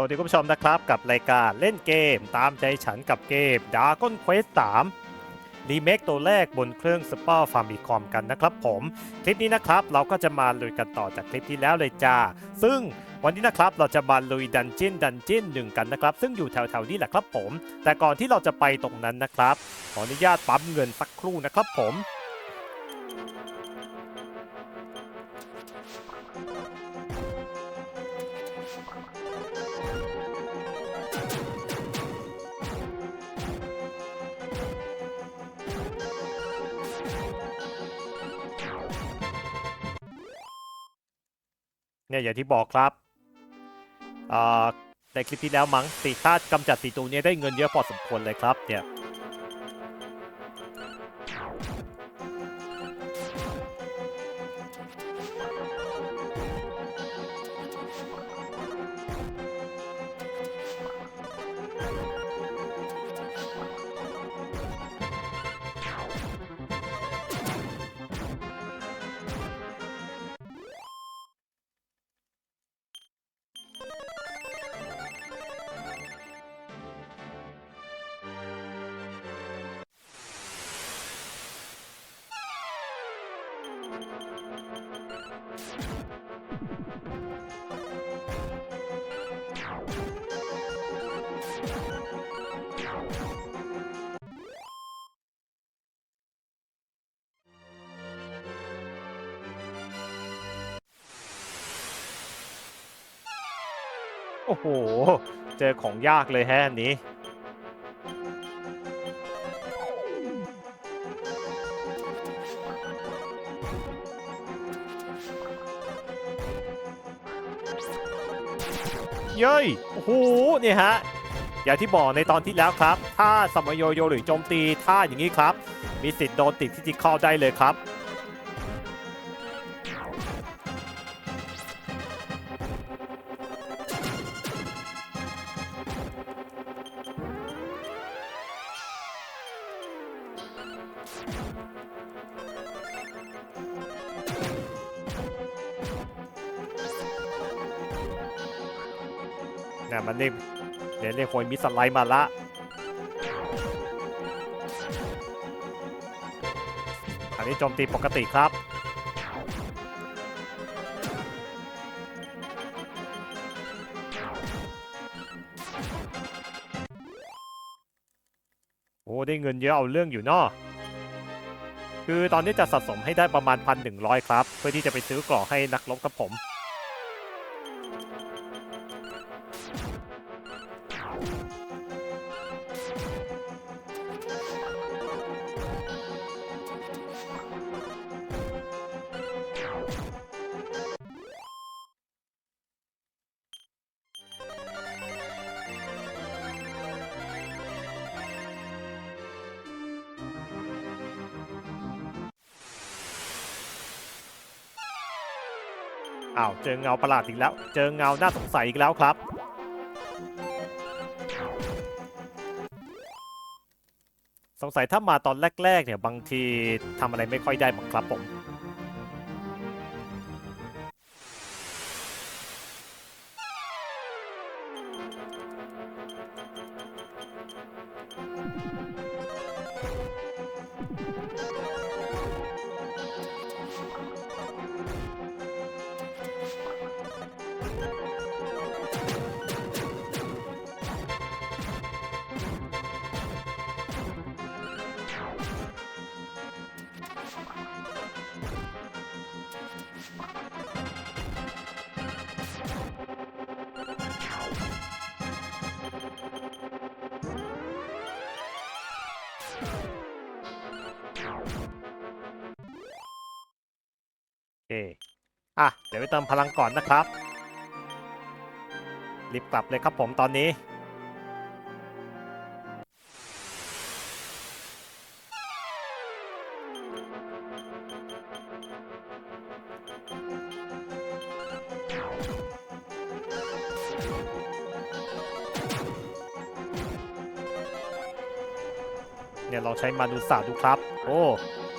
สวัสดีคุณผู้ชมนะครับกับรายการเล่นเกมตามใจฉันกับเกม Dragon Quest 3รีเมคตัวแรกบนเครื่อง Super Famicom กันนะครับผม คลิปนี้นะครับเราก็จะมาลุยกันต่อจากคลิปที่แล้วเลยจ้า ซึ่งวันนี้นะครับเราจะมาลุยดันจินดันจินหนึ่งกันนะครับ ซึ่งอยู่แถวๆนี้แหละครับผม แต่ก่อนที่เราจะไปตรงนั้นนะครับ ขออนุญาตปั๊มเงินสักครู่นะครับผม เนี่ยอย่างที่บอกครับอ่าในคลิปที่แล้วมั้งสีถ้ากำจัดสีตัวนี้ได้เงินเยอะพอสมควรเลยครับเนี่ย โอ้โห เจอของยากเลยแฮะอันนี้ เย้ย โอ้โหเนี่ยฮะ อย่างที่บอกในตอนที่แล้วครับ ถ้าสมโยโยหรือโจมตีท่าอย่างนี้ครับ มีสิทธิ์โดนติดฟิสิคอได้เลยครับ สไลด์มาละ อันนี้โจมตีปกติครับ โอ้ ได้เงินเยอะเอาเรื่องอยู่เนาะคือตอนนี้จะสะสมให้ได้ประมาณ 1,100 ครับ เพื่อที่จะไปซื้อกล่องให้นักรบกับผม จอเงาประหลาดอีกแล้ว เจอเงาน่าสงสัยอีกแล้วครับ สงสัยถ้ามาตอนแรกๆเนี่ยบางทีทำอะไรไม่ค่อยได้บ้างครับผม เดี๋ยวไปเติมพลังก่อนนะครับ รีบกลับเลยครับผมตอนนี้เนี่ยลองใช้มาดูศาสตร์ดูครับ โอ้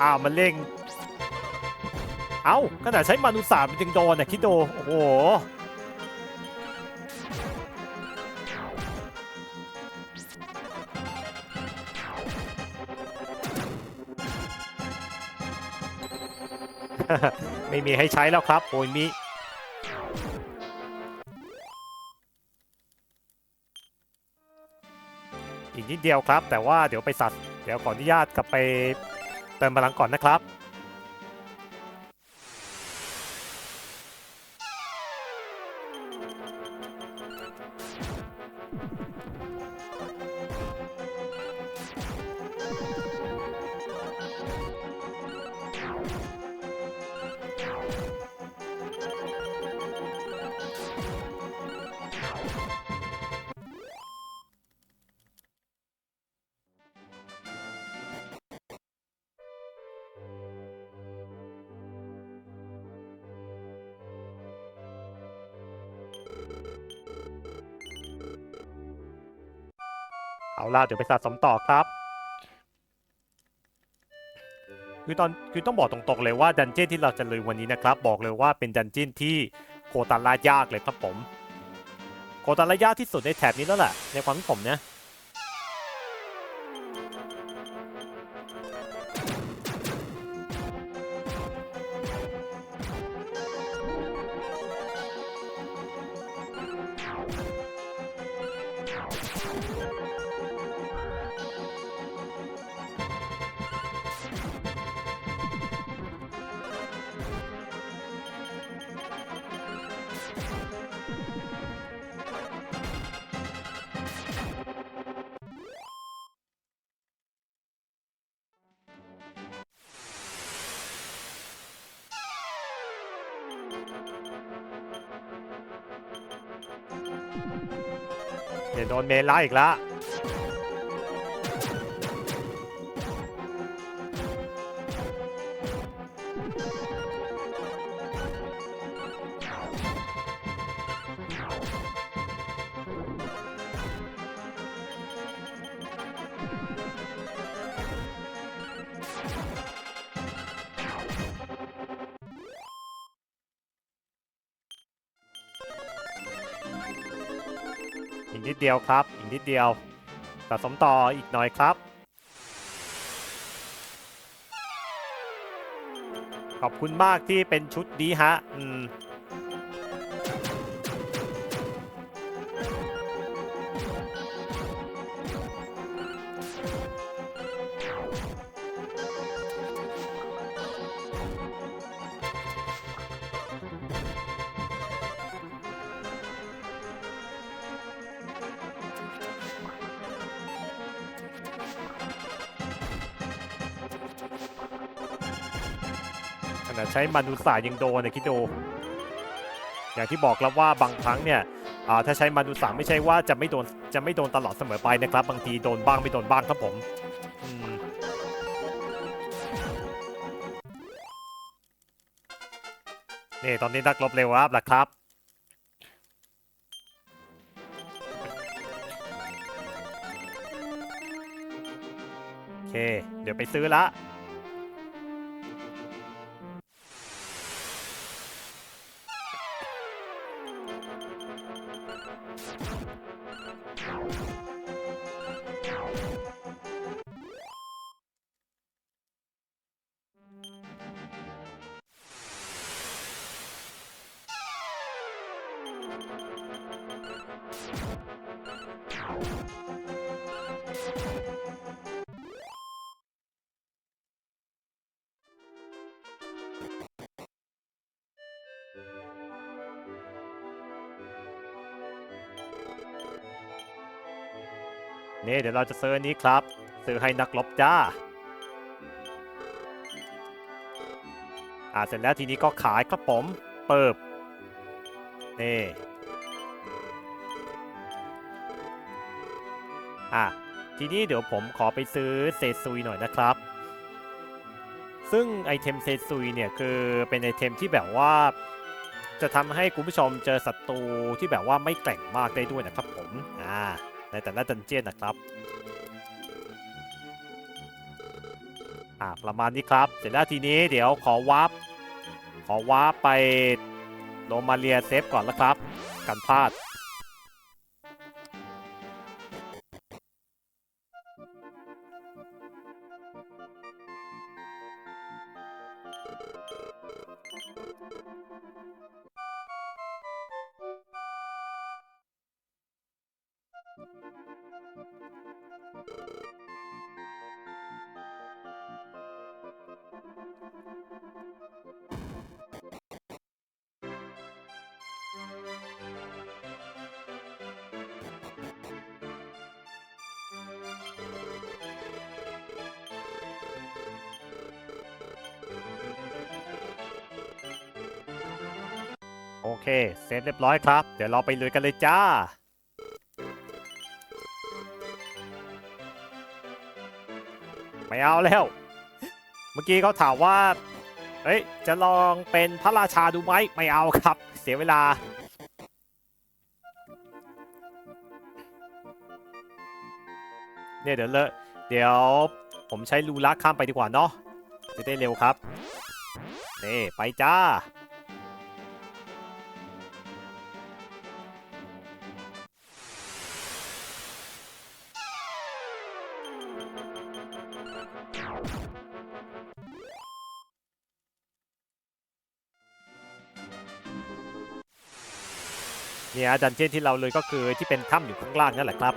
อ้าว มันเร่ง เอ้าขนาดใช้มานุษสามยังโดนอะคิดโดโอ้โหไม่มีให้ใช้แล้วครับโอ้ยมีอีกนิดเดียวครับ แต่ว่าเดี๋ยวไปสัตว์เดี๋ยวขออนุญาตกลับไปเติมพลังก่อนนะครับ Thank you. ขอาล่ะเดี๋ยวไปสะสมต่อครับ คือตอนคือต้องบอกตรงๆเลยว่าดันเจี้ยนที่เราจะลุยวันนี้นะครับ บอกเลยว่าเป็นดันเจี้ยนที่โคตรลายากเลยครับผม โคตรลายากที่สุดในแถบนี้แล้วแหละในความคิดผมนะ เดี๋ยวโดนเมล้าอีกแล้ว อีกนิดเดียวครับ อีกนิดเดียวสะสมต่ออีกหน่อยครับ ขอบคุณมากที่เป็นชุดนี้ฮะ อืม ใช้มานุสายังโดนเนะคิดดูอย่างที่บอกแล้วว่าบางครั้งเนี่ยอ่าถ้าใช้มานุสาไม่ใช่ว่าจะไม่โดนจะไม่โดนตลอดเสมอไปนะครับ บางทีโดนบ้างไม่โดนบ้างครับผมนี่ตอนนี้นักรบเร็วอัพแล้วครับโอเค เดี๋ยวไปซื้อละ นี่เดี๋ยวเราจะซื้ออันนี้ครับ ซื้อให้นักรบจ้า อ่าเสร็จแล้วทีนี้ก็ขายครับผมเปิบนี่อะทีนี้เดี๋ยวผมขอไปซื้อเซซุยหน่อยนะครับ ซึ่งไอเทมเซซุยเนี่ยคือเป็นไอเทมที่แบบว่าจะทำให้คุณผู้ชมเจอศัตรูที่แบบว่าไม่แกร่งมากได้ด้วยนะครับผม อ่า ในแต่ละดันเจียนนะครับ อ่าประมาณนี้ครับ เสร็จแล้วทีนี้เดี๋ยวขอวาร์ปขอวาร์ปไปโรมาเลียเซฟก่อนล้วครับ กันพลาด อเค เซฟเรียบร้อยครับ เดี๋ยวเราไปลุยกันเลยจ้า ไม่เอาแล้ว เมื่อกี้เขาถามว่า เฮ้ย จะลองเป็นพระราชาดูไหม ไม่เอาครับ เสียเวลา เนี่ยเดี๋ยวเลอะเดี๋ยวผมใช้ลูลักข้ามไปดีกว่าเนาะจะได้เร็วครับ นี่ ไปจ้า เนี่ยดันเจี้ยนที่เราเลยก็คือที่เป็นถ้ำอยู่ข้างล่างนั่นแหละครับ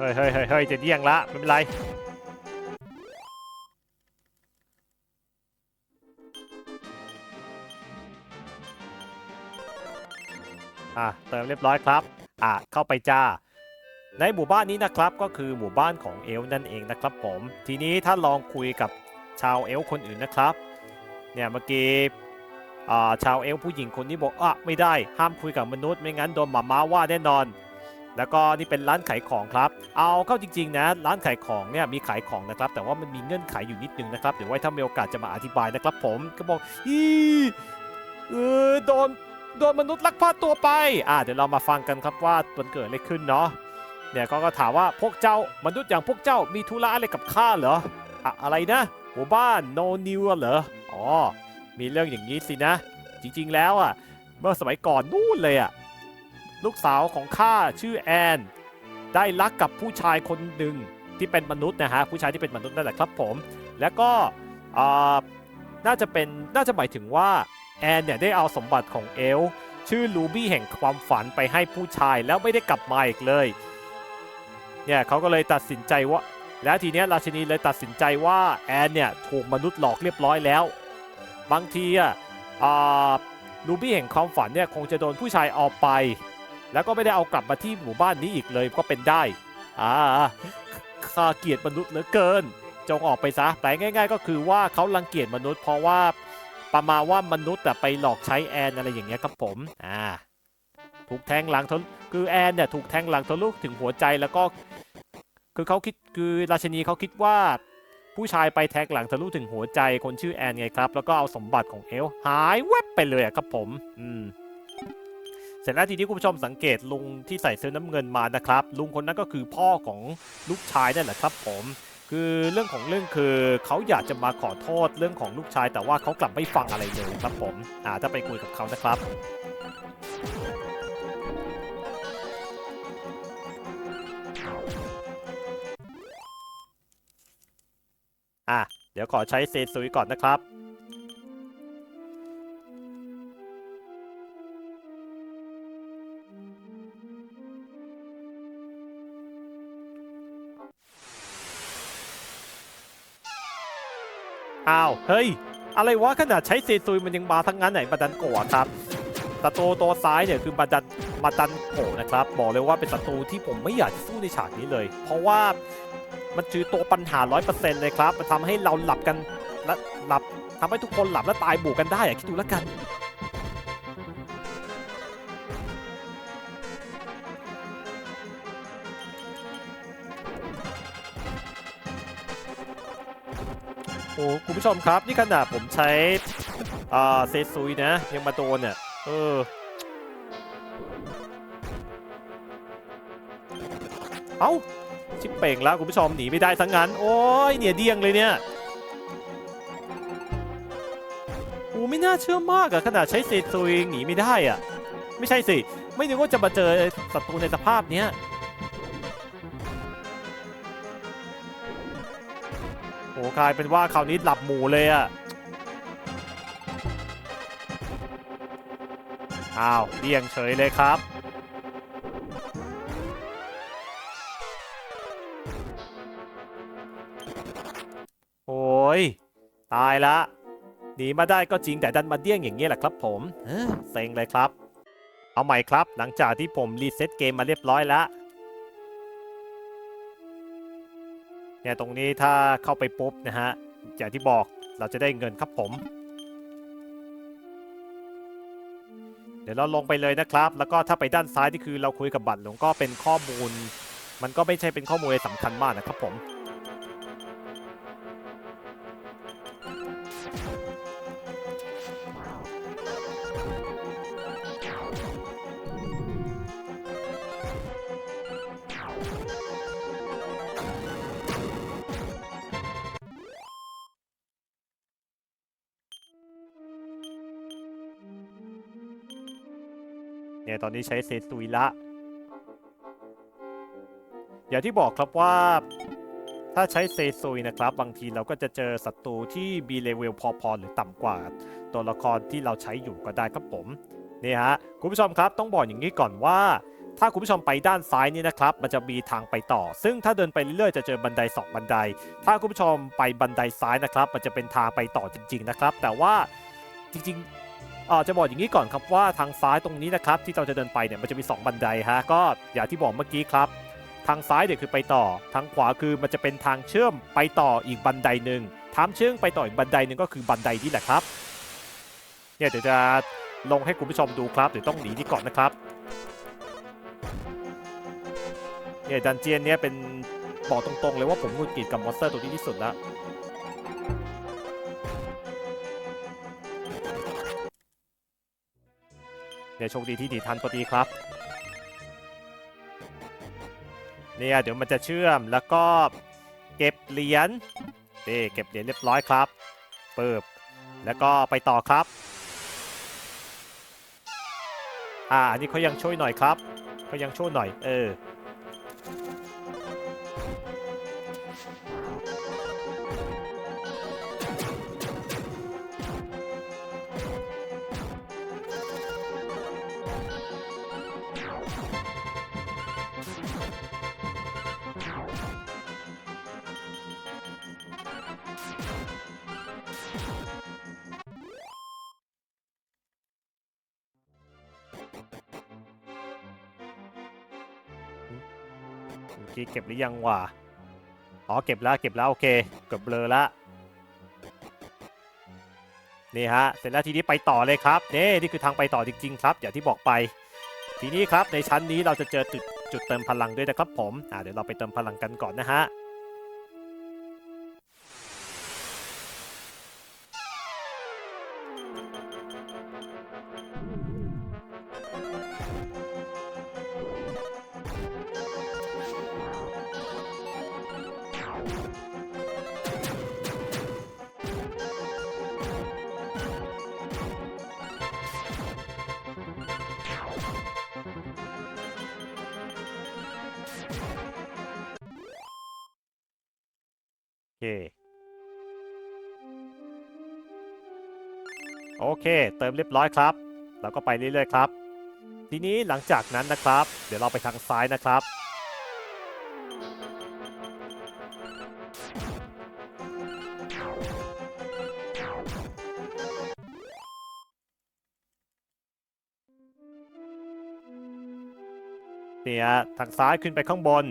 เฮ้ยเฮ้ยเฮ้ยจะเดี่ยงละไม่เป็นไรอะเติมเรียบร้อยครับอะเข้าไปจ้า ในหมู่บ้านนี้นะครับก็คือหมู่บ้านของเอลนั่นเองนะครับผม ทีนี้ถ้าลองคุยกับชาวเอลคนอื่นนะครับ เนี่ยเมื่อกี้อ่าชาวเอลผู้หญิงคนนี้บอกอะไม่ได้ห้ามคุยกับมนุษย์ไม่งั้นโดนหมาม้าว่าแน่นอน แล้วก็นี่เป็นร้านขายของครับ เอาเข้าจริงๆนะร้านขายของเนี่ยมีขายของนะครับ แต่ว่ามันมีเงื่อนไขอยู่นิดนึงนะครับ เดี๋ยวไว้ถ้ามีโอกาสจะมาอธิบายนะครับ ผมก็บอกอีเออโดนโดนมนุษย์ลักพาตัวไป อ่าเดี๋ยวเรามาฟังกันครับว่ามันเกิดอะไรขึ้นเนาะเนี่ยเขาก็ถามว่าพวกเจ้ามนุษย์อย่างพวกเจ้ามีธุระอะไรกับข้าเหรออะอะไรนะหมู่บ้านโนนิวเหรออ๋อมีเรื่องอย่างนี้สินะ จริงๆแล้วอะเมื่อสมัยก่อนนู่นเลยอะ ลูกสาวของข้าชื่อแอน ได้รักกับผู้ชายคนหนึ่งที่เป็นมนุษย์นะฮะผู้ชายที่เป็นมนุษย์นั่นแหละครับผม แล้วก็น่าจะเป็นน่าจะหมายถึงว่าแอนเนี่ยได้เอาสมบัติของเอลชื่อลูบี้แห่งความฝันไปให้ผู้ชายแล้วไม่ได้กลับมาอีกเลยเนี่ยเขาก็เลยตัดสินใจว่า แล้วทีเนี้ยราชินีเลยตัดสินใจว่าแอนเนี่ยถูกมนุษย์หลอกเรียบร้อยแล้ว บางทีอะอ่าลูบี้แห่งความฝันเนี่ยคงจะโดนผู้ชายเอาไป แล้วก็ไม่ได้เอากลับมาที่หมู่บ้านนี้อีกเลยก็เป็นได้ อ่าข้าเกียดมนุษย์เหลือเกิน จงออกไปซะแต่ง่าย ๆ ก็คือว่าเขารังเกียจมนุษย์เพราะว่าประมาณว่ามนุษย์แต่ไปหลอกใช้แอนอะไรอย่างเงี้ยครับผม อ่า ถูกแทงหลังทะลุคือแอนเนี่ยถูกแทงหลังทะลุถึงหัวใจแล้วก็ คือเขาคิดคือราชินีเขาคิดว่า ผู้ชายไปแทงหลังทะลุถึงหัวใจคนชื่อแอนไงครับ แล้วก็เอาสมบัติของเอลหายแวบไปเลยอะครับผม อืม เสร็จแล้วทีนี้คุณผู้ชมสังเกตลุงที่ใส่เสื้อน้ำเงินมานะครับ ลุงคนนั้นก็คือพ่อของลูกชายนั่นแหละครับ ผมคือเรื่องของเรื่องคือเขาอยากจะมาขอโทษเรื่องของลูกชาย แต่ว่าเขากลับไม่ฟังอะไรเลยครับผมอ่าถ้าไปคุยกับเขานะครับอะเดี๋ยวขอใช้เซซุยก่อนนะครับ อ้าว เฮ้ย อะไรวะขนาดใช้เซซุยมันยังมาทั้งนั้นไหนบาดันโกะครับศัตรูตัวซ้ายเนี่ยคือบาดันมาดันโกะนะครับ บอกเลยว่าเป็นศัตรูที่ผมไม่อยากจะสู้ในฉากนี้เลย เพราะว่ามันคือตัวปัญหา 100%เลยครับ มันทำให้เราหลับกันและหลับทำให้ทุกคนหลับและตายบูกันได้อะคิดดูแล้วกัน ผู้ชมครับ นี่ขนาดผมใช้อ่าเซซุยนะ ยังมาโดนเนี่ย เออ เอ้า ชิปเป่งแล้ว คุณผู้ชมหนีไม่ได้ทั้งนั้น โอ้ยเนี่ยเดียงเลยเนี่ยโอ้ไม่น่าเชื่อมากอะขนาดใช้เซซุยหนีไม่ได้อะไม่ใช่สิ ไม่นึกว่าจะมาเจอศัตรูในสภาพเนี้ย อ้กลายเป็นว่าคราวนี้หลับหมูเลยอะอ้าวเดี่ยงเฉยเลยครับ โอ้ย ตายละหนีมาได้ก็จริงแต่ดันมาเดี้ยงอย่างนี้ยแหละครับผมเอ้อเซ็งเลยครับ เอาใหม่ครับหลังจากที่ผมรีเซ็ตเกมมาเรียบร้อยแล้ว เนี่ยตรงนี้ถ้าเข้าไปปุ๊บนะฮะอย่างที่บอกเราจะได้เงินครับผม เดี๋ยวเราลงไปเลยนะครับ แล้วก็ถ้าไปด้านซ้ายที่คือเราคุยกับบัตรหลวงก็เป็นข้อมูล มันก็ไม่ใช่เป็นข้อมูลสำคัญมากนะครับผม เนี่ยตอนนี้ใช้เซซุยละ อย่างที่บอกครับว่าถ้าใช้เซซุยนะครับ บางทีเราก็จะเจอศัตรูที่มีเลเวลพอๆหรือต่ำกว่า ตัวละครที่เราใช้อยู่ก็ได้ครับผมนี่ฮะคุณผู้ชมครับต้องบอกอย่างนี้ก่อนว่า ถ้าคุณผู้ชมไปด้านซ้ายนี่นะครับ มันจะมีทางไปต่อ ซึ่งถ้าเดินไปเรื่อยๆจะเจอบันไดสองบันได ถ้าคุณผู้ชมไปบันไดซ้ายนะครับ มันจะเป็นทางไปต่อจริง ๆนะครับ แต่ว่าจริงๆ จะบอกอย่างนี้ก่อนครับว่าทางซ้ายตรงนี้นะครับที่เราจะเดินไปเนี่ยมันจะมี 2 บันไดฮะก็อย่างที่บอกเมื่อกี้ครับ ทางซ้ายเนี่ยคือไปต่อ ทางขวาคือมันจะเป็นทางเชื่อมไปต่ออีกบันไดหนึ่งทางเชื่อมไปต่ออีกบันไดหนึ่งก็คือบันไดนี่แหละครับเนี่ยเดี๋ยวจะลงให้คุณผู้ชมดูครับเดี๋ยวต้องหนีนี่ก่อนนะครับเนี่ยดันเจียนเนี่ยเป็นบอกตรงๆเลยว่าผมงุดหงิดกับมอนสเตอร์ตัวนี้ที่สุดแล้ว เดี๋ยวโชคดีที่ดีทันพอดีครับเนี่ยเดี๋ยวมันจะเชื่อมแล้วก็เก็บเหรียญเด้เก็บเหรียญเรียบร้อยครับเปิบแล้วก็ไปต่อครับ อ่าอันนี้เขายังช่วยหน่อยครับเขายังช่วยหน่อย เออ กี้เก็บหรือยังวะอ๋อเก็บแล้วเก็บแล้วโอเคเกือบเบลอละนี่ฮะเสร็จแล้วทีนี้ไปต่อเลยครับนี่นี่คือทางไปต่อจริง ๆ ครับ อย่างที่บอกไป ทีนี้ครับในชั้นนี้เราจะเจอจุดจุดเติมพลังด้วยนะครับผมอ่าเดี๋ยวเราไปเติมพลังกันก่อนนะฮะ ค โอเค เติมเรียบร้อยครับ แล้วก็ไปเรื่อยๆครับ ทีนี้หลังจากนั้นนะครับ เดี๋ยวเราไปทางซ้ายนะครับ เนี่ยทางซ้ายขึ้นไปข้างบน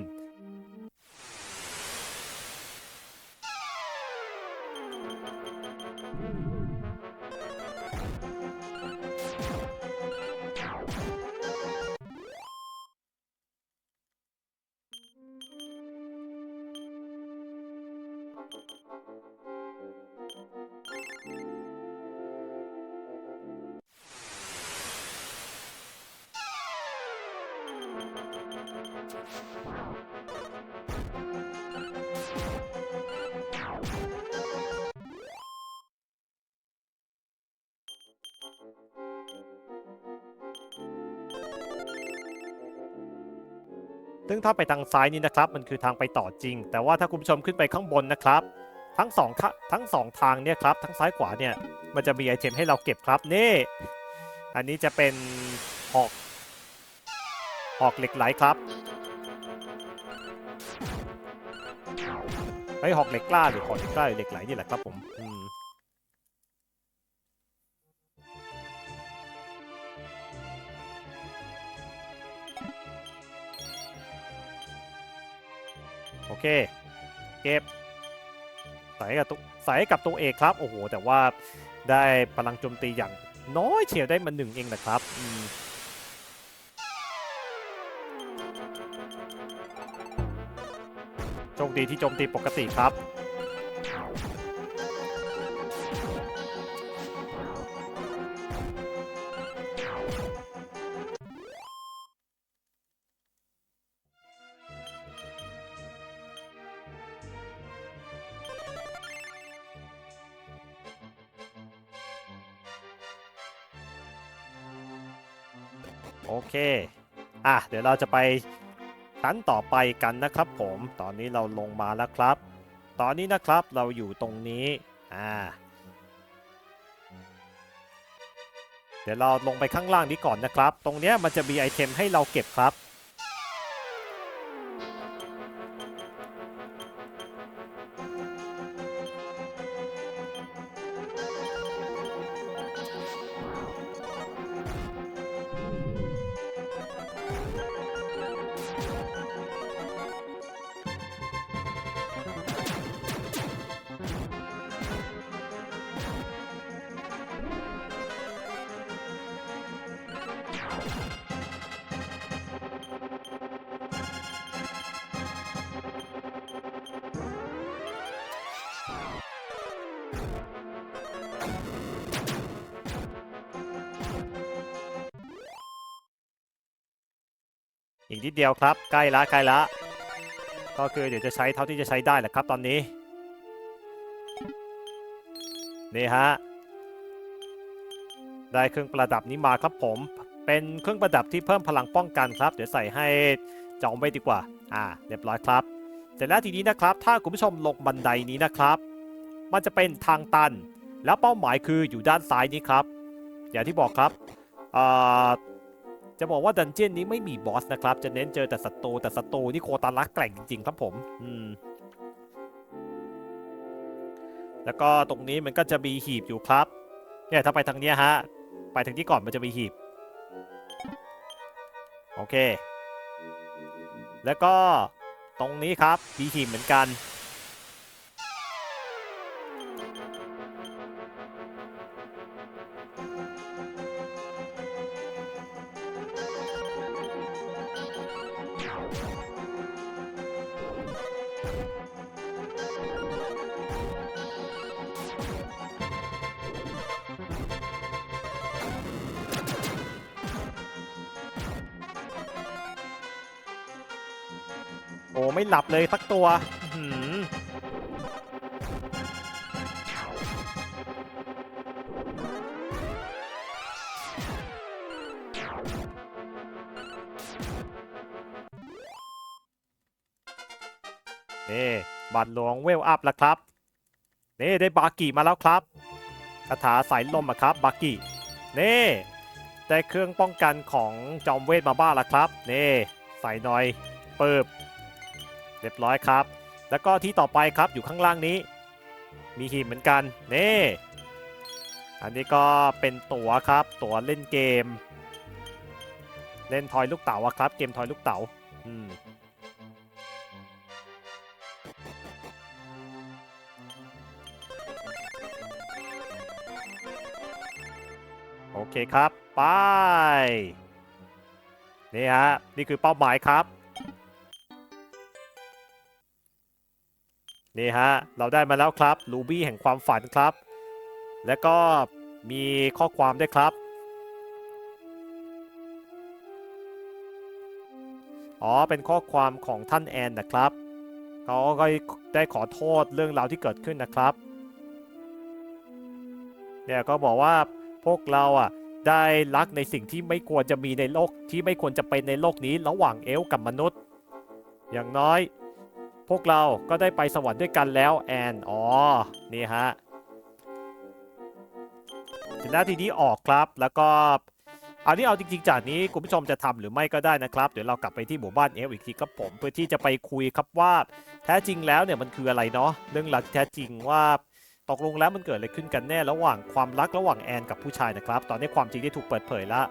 ซึ่งถ้าไปทางซ้ายนี่นะครับ มันคือทางไปต่อจริง แต่ว่าถ้าคุณผู้ชมขึ้นไปข้างบนนะครับ ทั้งสองทั้งสองทางเนี่ยครับ ทั้งซ้ายขวาเนี่ย มันจะมีไอเทมให้เราเก็บครับ นี่ อันนี้จะเป็นหอก หอกเหล็กไหลครับไอหอกเหล็กกล้าหรือหอกเหล็กกล้าหรือเหล็กไหลนี่แหละครับผม โอเค เก็บใส่กับตัวใส่กับตัวเอกครับ โอ้โห แต่ว่าได้พลังโจมตีอย่างน้อยเฉียวได้มาหนึ่งเองนะครับอืมโชคดีที่โจมตีปกติครับ ดี๋ยวเราจะไปชั้นต่อไปกันนะครับผม ตอนนี้เราลงมาแล้วครับ ตอนนี้นะครับเราอยู่ตรงนี้ อ่า เดี๋ยวเราลงไปข้างล่างนี้ก่อนนะครับ ตรงเนี้ยมันจะมีไอเทมให้เราเก็บครับ อีกนิดเดียวครับ ใกล้ละใกล้ละก็คือเดี๋ยวจะใช้เท่าที่จะใช้ได้แหละครับตอนนี้ นี่ฮะ ได้เครื่องประดับนี้มาครับผม เป็นเครื่องประดับที่เพิ่มพลังป้องกันครับ เดี๋ยวใส่ให้จองไว้ดีกว่า อ่า เรียบร้อยครับเสร็จแล้วทีนี้นะครับ ถ้าคุณผู้ชมลงบันไดนี้นะครับ มันจะเป็นทางตัน แล้วเป้าหมายคืออยู่ด้านซ้ายนี้ครับ อย่างที่บอกครับอ่า จะบอกว่าดันเจี้ยนนี้ไม่มีบอสนะครับ จะเน้นเจอแต่ศัตรูแต่ศัตรูนี่โคตารักแกร่งจริงๆครับผม อืม แล้วก็ตรงนี้มันก็จะมีหีบอยู่ครับ เนี่ยถ้าไปทางเนี้ยฮะ ไปทางที่ก่อนมันจะมีหีบ โอเค แล้วก็ตรงนี้ครับมีหีบเหมือนกัน ไม่หลับเลยสักตัวนี่บัตรหลวงเวลอัพแล้วครับนี่ได้บากิมาแล้วครับคาถาสายลมอะครับบากินี่ได้เครื่องป้องกันของจอมเวทมาบ้าแล้วครับนี่ใส่หน่อยเปิบ เรียบร้อยครับ แล้วก็ที่ต่อไปครับอยู่ข้างล่างนี้ มีหีบเหมือนกันนี่อันนี้ก็เป็นตั๋วครับ ตั๋วเล่นเกม เล่นทอยลูกเต๋าครับ เกมทอยลูกเต๋าอืมโอเคครับ ไป นี่ฮะ นี่คือเป้าหมายครับ นี่ฮะ เราได้มาแล้วครับรูบี้แห่งความฝันครับ แล้วก็มีข้อความด้วยครับ อ๋อ เป็นข้อความของท่านแอนนะครับเขาก็ได้ขอโทษเรื่องราวที่เกิดขึ้นนะครับ เนี่ยก็บอกว่าพวกเราอะได้รักในสิ่งที่ไม่ควรจะมีในโลกที่ไม่ควรจะเป็นในโลกนี้ระหว่างเอลกับมนุษย์ อย่างน้อย พวกเราก็ได้ไปสวรรค์ด้วยกันแล้วแอนอ๋อนี่ฮะเสร็จแล้วทีนี้ออกครับแล้วก็อันนี้เอาจริงๆจากนี้คุณผู้ชมจะทำหรือไม่ก็ได้นะครับ เดี๋ยวเรากลับไปที่หมู่บ้านเอลอีกทีครับผมเพื่อที่จะไปคุยครับว่าแท้จริงแล้วเนี่ยมันคืออะไรเนาะเรื่องหลักแท้จริงว่าตกลงแล้วมันเกิดอะไรขึ้นกันแน่ระหว่างความรักระหว่างแอนกับผู้ชายนะครับ ตอนนี้ความจริงได้ถูกเปิดเผยแล้ว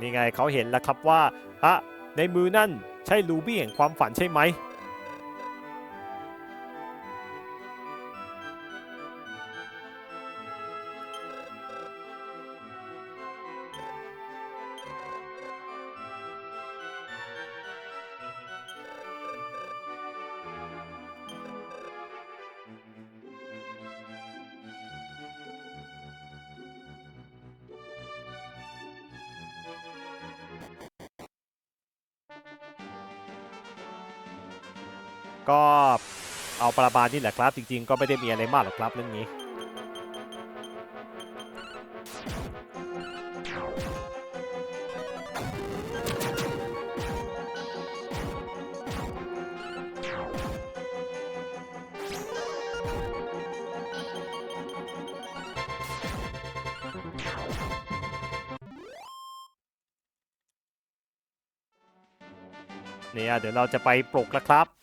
นี่ไงเขาเห็นแล้วครับว่าอะในมือนั่นใช่รูบี้แห่งความฝันใช่ไหม ก็เอาประมาณนี้แหละครับ จริง ๆ ก็ไม่ได้มีอะไรมากหรอกครับเรื่องนี้เนี่ยเดี๋ยวเราจะไปปลุกแล้วครับ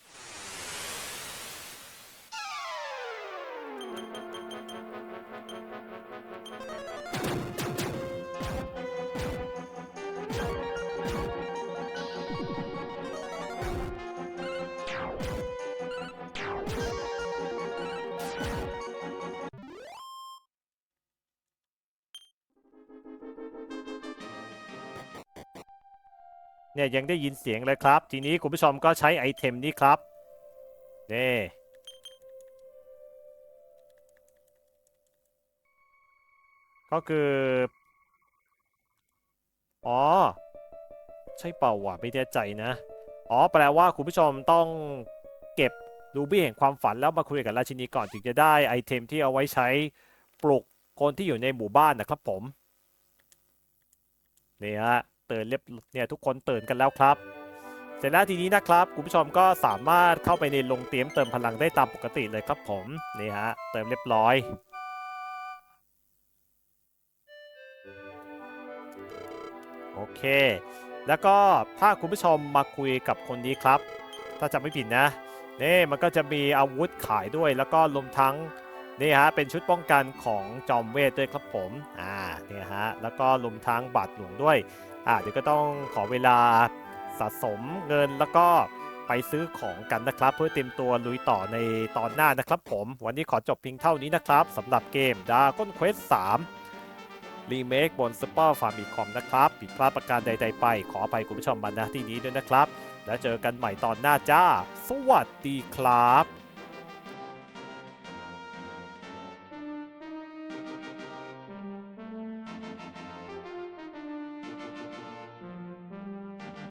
เนี่ยยังได้ยินเสียงเลยครับ ทีนี้คุณผู้ชมก็ใช้ไอเทมนี้ครับนี่ก็คือ อ๋อ ใช่เปล่าวะไม่แน่ใจนะ อ๋อ แปลว่าคุณผู้ชมต้องเก็บรูบี้แห่งความฝันแล้วมาคุยกับราชินีก่อนถึงจะได้ไอเทมที่เอาไว้ใช้ปลุกคนที่อยู่ในหมู่บ้านนะครับผม นี่ฮะ ตื่นเรียบเนี่ยทุกคนตื่นกันแล้วครับเสร็จแล้วทีนี้นะครับคุณผู้ชมก็สามารถเข้าไปในลงเตรียมเติมพลังได้ตามปกติเลยครับผมนี่ฮะเติมเรียบร้อยโอเค แล้วก็ถ้าคุณผู้ชมมาคุยกับคนนี้ครับ ถ้าจำไม่ผิดนะนี่มันก็จะมีอาวุธขายด้วยแล้วก็รวมทั้งนี่ฮะเป็นชุดป้องกันของจอมเวทด้วยครับผมอ่าเนี่ยฮะแล้วก็รวมทั้งบาดหลวงด้วย อ่าเดี๋ยวก็ต้องขอเวลาสะสมเงินแล้วก็ไปซื้อของกันนะครับ เพื่อเตรียมตัวลุยต่อในตอนหน้านะครับผม วันนี้ขอจบเพียงเท่านี้นะครับสำหรับเกม Dragon Quest 3รีเมคบน Super Famicom นะครับ ผิดพลาดประการใด ๆ ไป ขออภัยคุณผู้ชมมาณที่นี้ด้วยนะครับ แล้วเจอกันใหม่ตอนหน้าจ้า สวัสดีครับ